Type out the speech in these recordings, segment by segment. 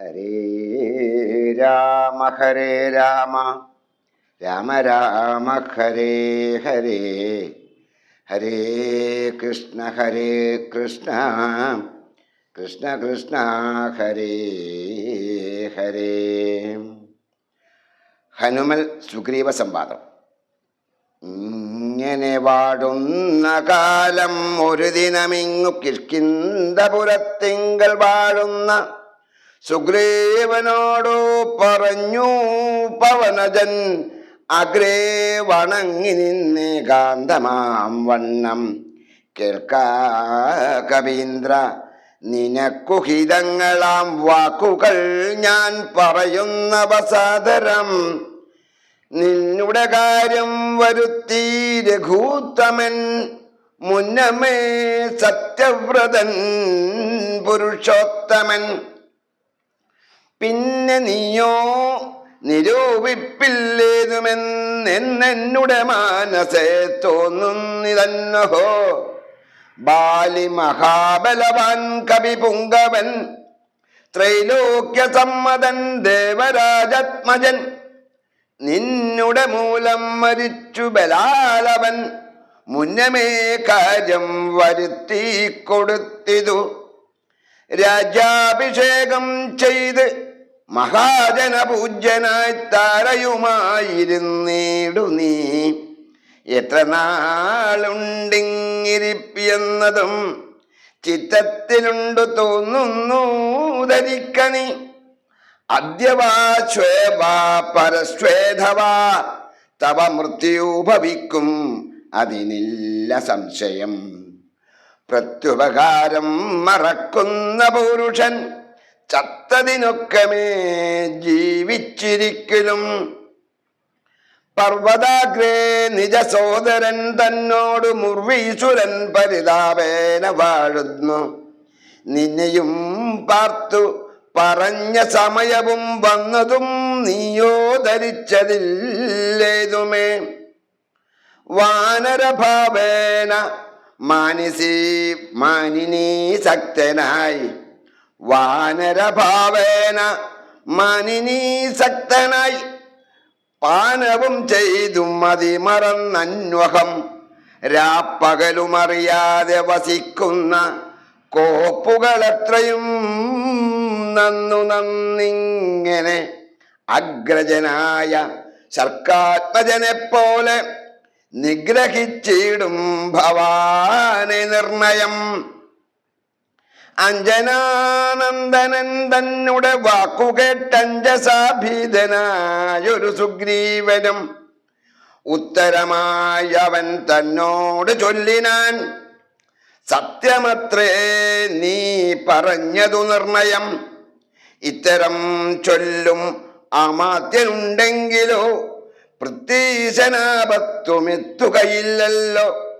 ഹരേ രാമ ഹരേ രാമ. രാമ രാമ ഹരേ ഹരേ. ഹരേ കൃഷ്ണ ഹരേ കൃഷ്ണ. കൃഷ്ണ കൃഷ്ണ ഹരേ ഹരേ. ഹനുമൽ സുഗ്രീവ സംവാദം. ഇങ്ങനെ വാടുന്ന കാലം ഒരു ദിനമിങ്ങു കിഷ്കിന്തപുരത്തിങ്കൽ വാഴുന്ന സുഗ്രീവനോടു പറഞ്ഞു പവനജൻ അഗ്രേ വണങ്ങി നിന്നേ കാന്തമാം വണ്ണം. കേൾക്കാ കവീന്ദ്ര നിനക്കുഹിതങ്ങളാം വാക്കുകൾ ഞാൻ പറയുന്നവ സാദരം നിന്നുടെ കാര്യം വരുത്തി രഘൂത്തമൻ മുന്നമേ സത്യവ്രതൻ പുരുഷോത്തമൻ. പിന്നെ നീയോ നിരൂപിപ്പില്ലേതുമെന്നെന്നുടെ മാനസേ തോന്നുന്നിതന്നഹോ? ബാലി മഹാബലവാൻ കവി പുങ്കവൻ ത്രൈലോക്യ സമ്മതൻ ദേവരാജാത്മജൻ നിന്നുടെ മൂലം മരിച്ചു ബലാലവൻ മുന്നമേ കാര്യം വരുത്തി കൊടുത്തിതു രാജാഭിഷേകം ചെയ്ത് മഹാജന പൂജ്യനായി താരയുമായിരുന്നീടു നീ. എത്ര നാളുണ്ടിങ്ങിരിപ്പിയെന്നതും ചിത്തത്തിലുണ്ടു തോന്നുന്നു ധരിക്കണി. അദ്യവാ ശ്വേവാ പരശ്വേധവാ തവ മൃത്യു ഭവിക്കും അതിനില്ല സംശയം. പ്രത്യുപകാരം മറക്കുന്ന പുരുഷൻ ചത്തതിനൊക്കമേ ജീവിച്ചിരിക്കലും. പർവതാഗ്രേ നിജ സോദരൻ തന്നോട് മുർവീസുരൻ പരിതാപേന വാഴുന്നു. നിന്നെയും പാർത്തു പറഞ്ഞ സമയവും വന്നതും നീയോ ധരിച്ചതില്ലേതുമേ. വാനരഭാവേന മാനിസി മാനിനീ ശക്തനായി വാനരഭാവേന മനിനീസക്തനായി പാനവും ചെയ്തു മതി മറന്നന്വഹം രാപ്പകലുമറിയാതെ വസിക്കുന്ന കോപ്പുകളത്രയും നന്നു നന്നിങ്ങനെ അഗ്രജനായ സർക്കാത്മജനെ പോലെ നിഗ്രഹിച്ചിടും ഭവാനെ നിർണയം. അഞ്ജനാനന്ദനൻ തന്നെ വാക്കുകേട്ടഞ്ചസാഭീതനായൊരു സുഗ്രീവനും. ഉത്തരമായി അവൻ തന്നോട് ചൊല്ലിനാൻ സത്യമത്രേ നീ പറഞ്ഞതു നിർണയം. ഇത്തരം ചൊല്ലും അമാത്യനുണ്ടെങ്കിലോ? പ്രത്യീശനാപത്വമെത്തുകയില്ലല്ലോ.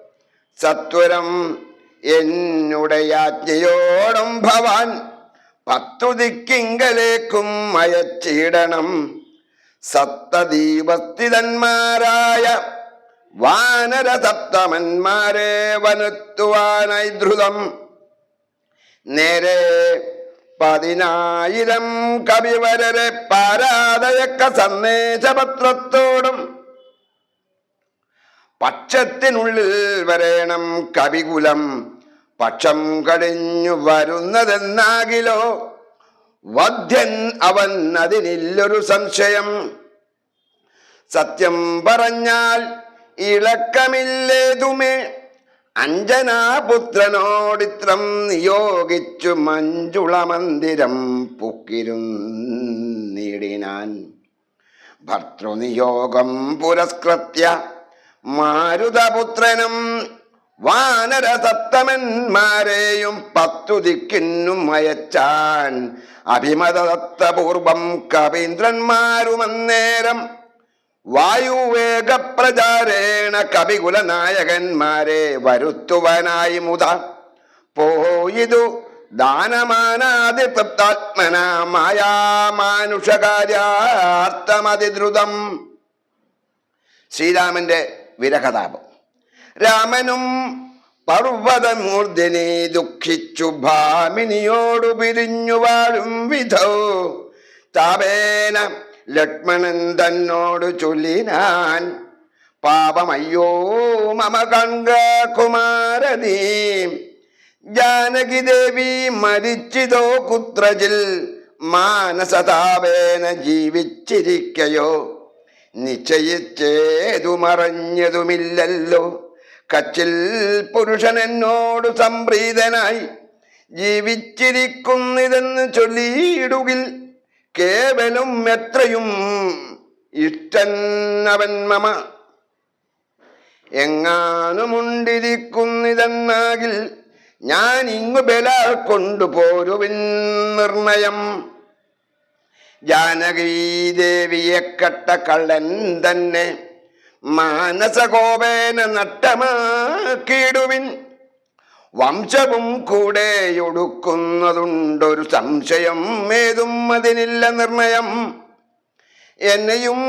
സത്വരം എന്നുടെ യാജ്ഞയോടും ഭവാൻ പത്തു ദിക്കിങ്കലേക്കും അയച്ചിടണം. സപ്തദീപസ്ഥിതന്മാരായ വാനര സപ്തമന്മാരെ വനത്തുവാനായി ധൃതം നേരെ പതിനായിരം കവിവരരെ പാരാതയക്ക സന്ദേശപത്രത്തോടും പക്ഷത്തിനുള്ളിൽ വരേണം കവികുലം. പക്ഷം കഴിഞ്ഞു വരുന്നതെന്നാകിലോ? വധ്യൻ അവൻ അതിനില്ലൊരു സംശയം. സത്യം പറഞ്ഞാൽ ഇളക്കമില്ലേതുമേ? അഞ്ജനാപുത്രനോടിത്രം നിയോഗിച്ചു മഞ്ജുള മന്ദിരം പുക്കിരുന്നിടിനാൻ. ഭർത്തൃനിയോഗം പുരസ്കൃത്യ മാരുതപുത്രനും വാനര സപ്തമന്മാരെയും പത്തു ദിക്കിന്നും അയച്ചാൻ അഭിമതദത്തപൂർവം കവീന്ദ്രന്മാരുമന്നേരം വായുവേഗപ്രചാരേണ കവികുലനായകന്മാരെ വരുത്തുവാനായി മുത. പോയിതു ദാനമാനാതി തൃപ്താത്മന മായാമാനുഷകാര്യാർത്ഥമതിദ്രുതം. ശ്രീരാമന്റെ വിരഹതാപം. രാമനും പർവതമൂർധനെ ദുഃഖിച്ചു ഭാമിനിയോടു പിരിഞ്ഞു വാഴും വിധോ. താപേന ലക്ഷ്മണൻ തന്നോട് ചൊല്ലിനാൻ പാപമയ്യോ മമ കങ്ക കുമാരനീ. ജാനകി ദേവി മരിച്ചിതോ കുത്രജിൽ മാനസതാപേന ജീവിച്ചിരിക്കയോ. നിശ്ചയിച്ചേതു മറഞ്ഞതുമില്ലല്ലോ കച്ചിൽ പുരുഷൻ എന്നോട് സംപ്രീതനായി ജീവിച്ചിരിക്കുന്നിതെന്ന് ചൊല്ലിയിടുകിൽ കേവലം എത്രയും ഇഷ്ടന്നവൻ മമ. എങ്ങാനുമുണ്ടിരിക്കുന്നിതെന്നാകിൽ ഞാൻ ഇങ്ങു ബല കൊണ്ടുപോരുവിൻ നിർണയം. ജാനകീദേവിയെ കട്ട കള്ളൻ തന്നെ മാനസകോപേന നട്ടമാക്കിയിടുവിൻ. വംശവും കൂടെ ഒടുക്കുന്നതുണ്ടൊരു സംശയം ഏതും അതിനില്ല നിർണയം. എന്നെയും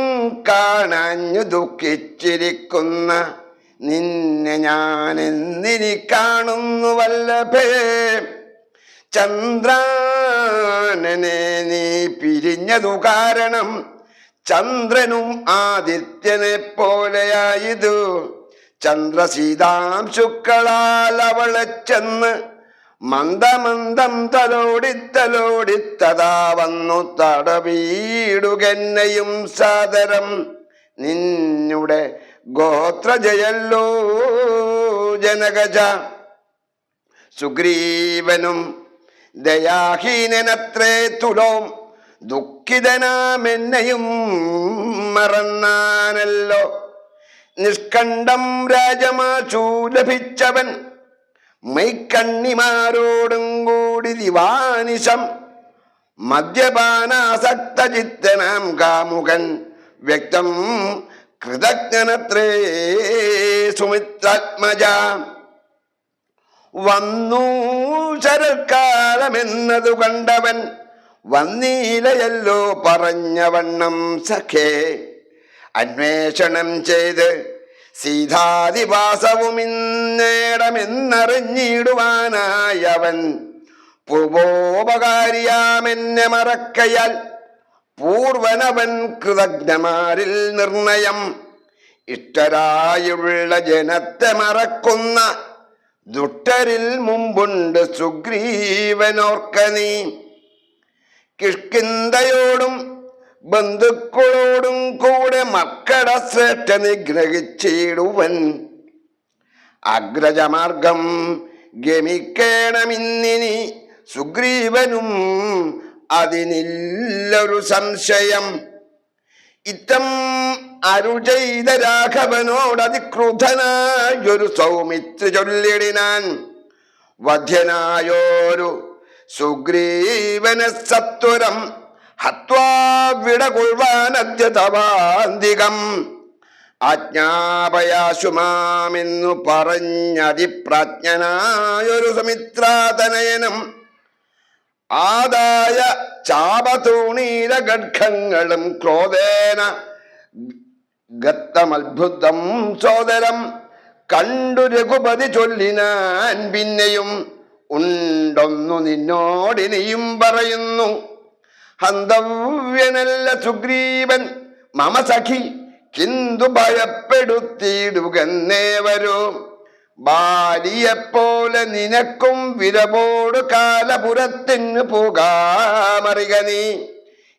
കാണാഞ്ഞു ദുഃഖിച്ചിരിക്കുന്ന നിന്നെ ഞാൻ എന്നിനി കാണുന്നു വല്ലഭേ ചന്ദ്രനെ നീ പിരിഞ്ഞതു കാരണം ചന്ദ്രനും ആദിത്യനെ പോലെയായതു. ചന്ദ്രസീതാംശുക്കളാൽ അവളെ ചെന്ന് മന്ദമന്ദം തലോടിത്തലോടിത്തതാ വന്നു തടവീടുകെന്നെയും സാദരം. നിന്നുടെ ഗോത്രജയല്ലോ ജനകജ സുഗ്രീവനും ദയാഹീനനത്രേ തുലോം. ദുഃഖിതനാമെന്നെയും മറന്നാനല്ലോ. നിഷ്കണ്ഠം രാജമാശൂ ലഭിച്ചവൻ. മൈക്കണ്ണിമാരോടും കൂടി ദിവാനിശം. മദ്യപാനാസക്ത ചിത്തനാം കാമുകൻ. വ്യക്തം കൃതജ്ഞനത്രേ സുമിത്രാത്മജ. വന്നു ശരൽക്കാലമെന്നതു കണ്ടവൻ വന്നീലയല്ലോ പറഞ്ഞവണ്ണം സഖേ. അന്വേഷണം ചെയ്ത് സീതാദിവാസവും ഇന്നേടമെന്നറിഞ്ഞിടുവാനായവൻ പൂർവോപകാരിയാമെന്നെ മറക്കയാൽ പൂർവനവൻ കൃതജ്ഞമാരിൽ നിർണയം. ഇഷ്ടരായുള്ള ജനത്തെ മറക്കുന്ന ദുഷ്ടരിൽ മുമ്പുണ്ട് സുഗ്രീവനോർക്കനീ കിഷ്കിന്തയോടും ബന്ധുക്കളോടും കൂടെ മക്കട ശ്രേഷ്ഠ നിഗ്രഹിച്ചിടുവൻ അഗ്രജമാർഗം ഗമിക്കേണമിന്നിനി സുഗ്രീവനും അതിനില്ലൊരു സംശയം. ഇത്തം അരുൾ ചെയ്ത രാഘവനോട് അതിക്രുധനായൊരു സൗമിത്രി ചൊല്ലിടിനാൻ. വധ്യനായോരു സുഗ്രീവന സത്വരം ഹത്വാ വിടകൊള്ളുവാനദ്യ തവാന്തികം ആജ്ഞാപയാശുമാമെന്നു പറഞ്ഞതിപ്രാജ്ഞനായൊരു സുമിത്രാതനയനം. ആദായ ചാപതൂണീര ഗഡ്ഖങ്ങളും ക്രോധേന ഗത്തമത്ഭുതം സോദരം കണ്ടു രഘുപതി ചൊല്ലിനാൻ പിന്നെയും ഉണ്ടൊന്നു നിന്നോടിനിയും പറയുന്നു. ഹന്തവ്യനല്ല സുഗ്രീവൻ മമ സഖി കിന്തു ഭയപ്പെടുത്തിയിടുകന്നേവരോ ബാലിയെപ്പോലെ നിനക്കും വിരവോട് കാലപുരത്തിന് പോകാമറിക നീ.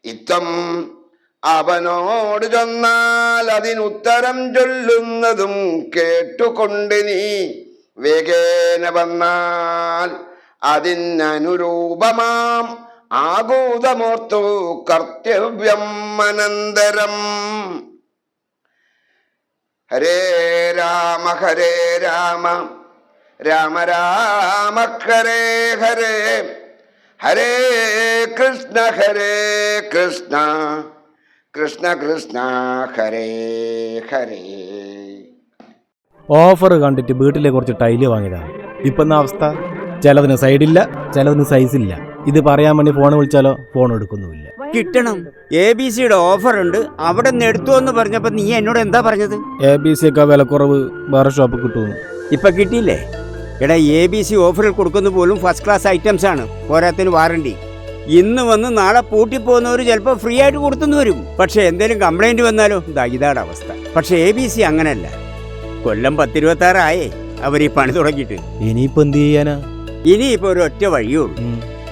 ഇത്തം അവനോട് ചൊന്നാൽ അതിനുത്തരം ചൊല്ലുന്നതും കേട്ടുകൊണ്ട് നീ വേഗേന വന്നാൽ അതിനനുരൂപമാം ആകൂതമോർത്തു കർത്തവ്യം അനന്തരം. ഹരേ രാമ ഹരേ രാമ രാമ രാമ ഹരേ ഹരേ ഹരേ കൃഷ്ണ ഹരേ കൃഷ്ണ. കൃഷ്ണ കൃഷ്ണ ഹരേ ഹരേ. ഓഫർ കണ്ടിട്ട് വീട്ടിലെ കുറച്ച് ടൈൽ വാങ്ങിയതാണ്. ഇപ്പം എന്ന അവസ്ഥ? ചിലതിന് സൈഡില്ല ചിലതിന് ഇല്ല. ഇത് പറയാൻ വേണ്ടി ഫോൺ വിളിച്ചാലോ? ഫോൺ എടുക്കുന്നുമില്ല. കിട്ടണം. എ ബി സിയുടെ ഓഫർ ഉണ്ട് അവിടെ നിന്ന് എടുത്തു എന്ന് പറഞ്ഞപ്പോ നീ എന്നോട് എന്താ പറഞ്ഞത്? എ ബി സി ഒക്കെ വിലക്കുറവ് വേറെ ഷോപ്പ് കിട്ടുന്നു ഇപ്പൊ കിട്ടിയില്ലേ? എടാ എ ബി സി ഓഫറിൽ കൊടുക്കുന്ന പോലും ഫസ്റ്റ് ക്ലാസ് ഐറ്റംസ് ആണ്. പോരാത്തിന് വാറണ്ടി ഇന്ന് വന്ന് നാളെ പൂട്ടിപ്പോകുന്നവർ ചിലപ്പോൾ ഫ്രീ ആയിട്ട് കൊടുത്തുനിന്ന് വരും. പക്ഷേ എന്തെങ്കിലും കംപ്ലൈന്റ് വന്നാലോ? ഇതാ ഇതാണ് അവസ്ഥ. പക്ഷേ എ ബി സി അങ്ങനല്ല. കൊല്ലം പത്തിരുപത്താറായേ. അവർ ഈ പണി തുടങ്ങിയിട്ട്. ഇനിയിപ്പോ എന്ത് ചെയ്യാനാ? ഇനിയിപ്പോൾ ഒരു ഒറ്റ വഴിയേ ഉള്ളൂ. ഉം.